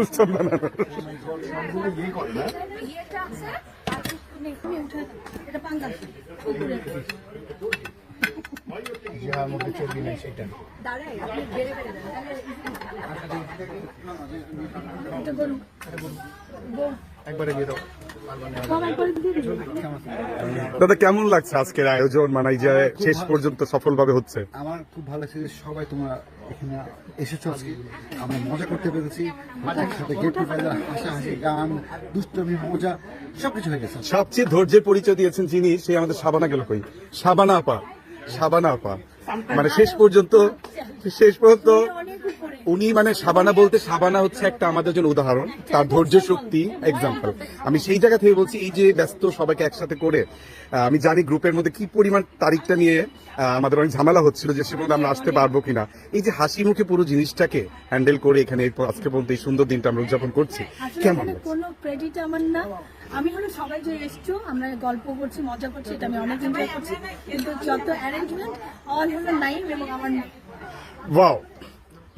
অনুষ্ঠান বানানোর যার মধ্যে চর্বি নেই সেটা দাঁড়াই একবারে দিয়ে দাও। দাদা কেমন লাগছে আজকের আয়োজন? মানে যে শেষ পর্যন্ত সফলভাবে হচ্ছে। আমার খুব ভালো লাগছে সবাই তোমরা এখানে এসেছ আজকে। আমরা মজা করতে পেরেছি। একসাথে গেট টুগেদার হাসাহাসি গান দুষ্টমি মজা সবকিছু হয়ে গেছে। সবচেয়ে ধৈর্যের পরিচয় দিয়েছেন যিনি সে আমাদের সাবানা গেল কই? সাবানা আপা সাবানা আপা। মানে শেষ পর্যন্ত শেষ পর্যন্ত উনি মানে সাবানা বলতে সাবানা হচ্ছে একটা আমাদের জন্য উদাহরণ তার ধৈর্য শক্তি এক্সাম্পল আমি সেই জায়গা থেকে বলছি এই যে ব্যস্ত সবাইকে একসাথে করে আমি জানি গ্রুপের মধ্যে কি পরিমাণ তারিখটা নিয়ে আমাদের অনেক ঝামেলা হচ্ছিল যে সে পর্যন্ত আমরা আসতে পারব কিনা। এই যে হাসি মুখে পুরো জিনিসটাকে হ্যান্ডেল করে এখানে এই আজকে পর্যন্ত এই সুন্দর দিনটা আমরা উদযাপন করছি। কেমন কোনো ক্রেডিট আমার না। আমি হলো সবাই যে এসছো আমরা গল্প করছি মজা করছি এটা আমি অনেক এনজয় করছি। কিন্তু যত অ্যারেঞ্জমেন্ট অল হলো নাইম এবং আমার ওয়াও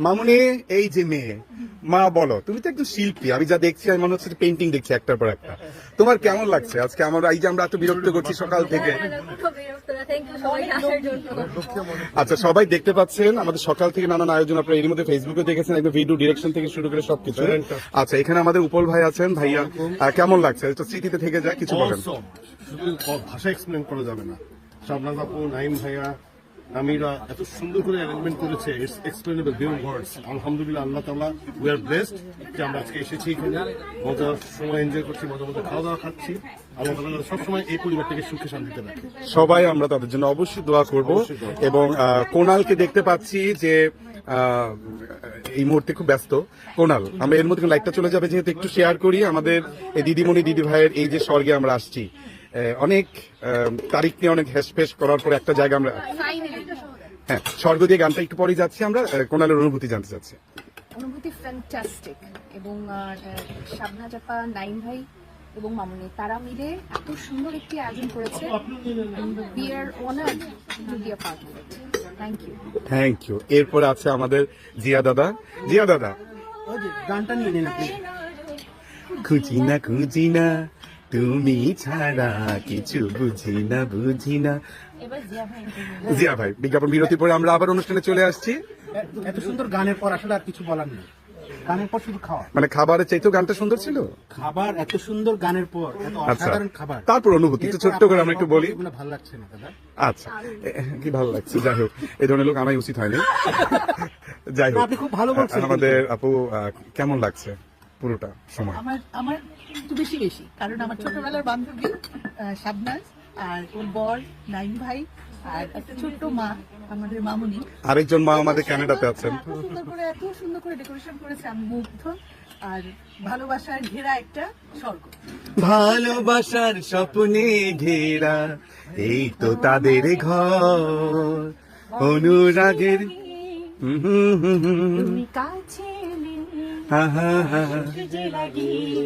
মামুনি এই যে মেয়ে মা বলো তুমি তো একজন শিল্পী আমি যা দেখছি আমি মনে হচ্ছে পেন্টিং দেখছি একটার পর একটা। তোমার কেমন লাগছে? আজকে আমার এই যে আমরা এত বিরক্ত করছি সকাল থেকে। আচ্ছা সবাই দেখতে পাচ্ছেন আমাদের সকাল থেকে নানান আয়োজন আপনারা এর মধ্যে ফেসবুকে দেখেছেন একদম ভিডিও ডিরেকশন থেকে শুরু করে সবকিছু। আচ্ছা এখানে আমাদের উপল ভাই আছেন ভাইয়া। কেমন লাগছে? এটা স্মৃতিতে থেকে যায় কিছু বলেন. শুধু ভাষা এক্সপ্লেন করা যাবে না। শাবনাজ আপু নাইম ভাইয়া নামিরা এত সুন্দর করে অ্যারেঞ্জমেন্ট করেছে ইটস এক্সপ্লেনেবল বিয়ন্ড ওয়ার্ডস আলহামদুলিল্লাহ আল্লাহ তাআলা উই আর ব্লেসড যে আমরা আজকে এসেছি এখানে। মজার সময় এনজয় করছি মজা মজা খাওয়া দাওয়া খাচ্ছি। আল্লাহ তাআলা সবসময় এই পরিবারটাকে সুখে শান্তিতে রাখে। সবাই আমরা তাদের জন্য অবশ্যই দোয়া করব এবং কোনালকে দেখতে পাচ্ছি যে এই মুহূর্তে খুব ব্যস্ত। কোনাল আমরা এর মধ্যে লাইটটা চলে যাবে যেহেতু একটু শেয়ার করি আমাদের দিদিমণি দিদি ভাইয়ের এই যে স্বর্গে আমরা আসছি। অনেক তারিখ নিয়ে অনেক হেসপেস করার পর একটা জায়গা আমরা হ্যাঁ স্বর্গ দিয়ে গানটা একটু পরে যাচ্ছি আমরা কোনালের অনুভূতি জানতে চাচ্ছি। অনুভূতি ফ্যান্টাস্টিক এবং শাবনা চাপা নাইম ভাই এবং মামুনি তারা মিলে এত সুন্দর একটি আয়োজন করেছে। We are honoured to be a part thank you thank you এরপর আছে আমাদের জিয়া দাদা। জিয়া দাদা। গানটা নিয়ে নিন আপনি খুঁজি না খুঁজি না তুমি ছাড়া কিছু বুঝি না বুঝি না। জিয়া ভাই বিজ্ঞাপন বিরতি পরে আমরা আবার অনুষ্ঠানে চলে আসছি। এত সুন্দর গানের পর আসলে আর কিছু বলার নেই। গানের পর শুধু খাওয়া। মানে খাবারের চাইতেও গানটা সুন্দর ছিল? খাবার এত সুন্দর গানের পর এত আচ্ছা। অসাধারণ খাবার। তারপর অনুভূতি একটু ছোট্ট করে আমরা একটু বলি। ভালো লাগছে না দাদা? আচ্ছা। কি ভালো লাগছে? যাই হোক এই ধরনের লোক আমায় উচিত হয়নি। যাই হোক আপনি খুব ভালো বলছেন আমাদের আপু কেমন লাগছে? পুরোটা সময়। আমার আমার একটু বেশি বেশি কারণ আমার ছোটবেলার বান্ধবী শাবনাজ আর ওর বর নাইম ভাই আর একটা ছোট্ট মা আমাদের মামুনি। আরেকজন মা আমাদের ক্যানাডাতে আছেন। এত সুন্দর করে এত সুন্দর করে ডেকোরেশন করেছে আমি মুগ্ধ। আর ভালোবাসার ঘেরা একটা স্বর্গ। ভালোবাসার স্বপ্নে ঘেরা এই তো তাদের ঘর। অনুরাগের হুম হুম হুম হুম। কাছে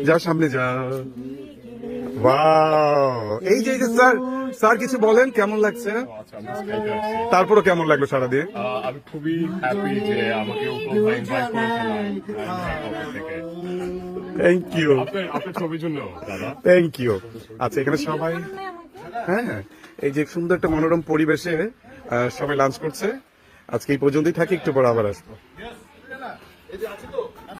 যাও সামনে যাও। ওয়াও। এই যে এই যে স্যার স্যার কিছু বলেন কেমন লাগছে? আচ্ছা তারপরও কেমন লাগল সারাদিন? আমি খুবই হ্যাপি যে আমাকে থ্যাংক ইউ আপনার ছবির জন্য থ্যাংক ইউ আচ্ছা এখানে সবাই হ্যাঁ এই যে সুন্দর একটা মনোরম পরিবেশে সবাই লাঞ্চ করছে। আজকে এই পর্যন্তই থাকি একটু পর আবার আসব।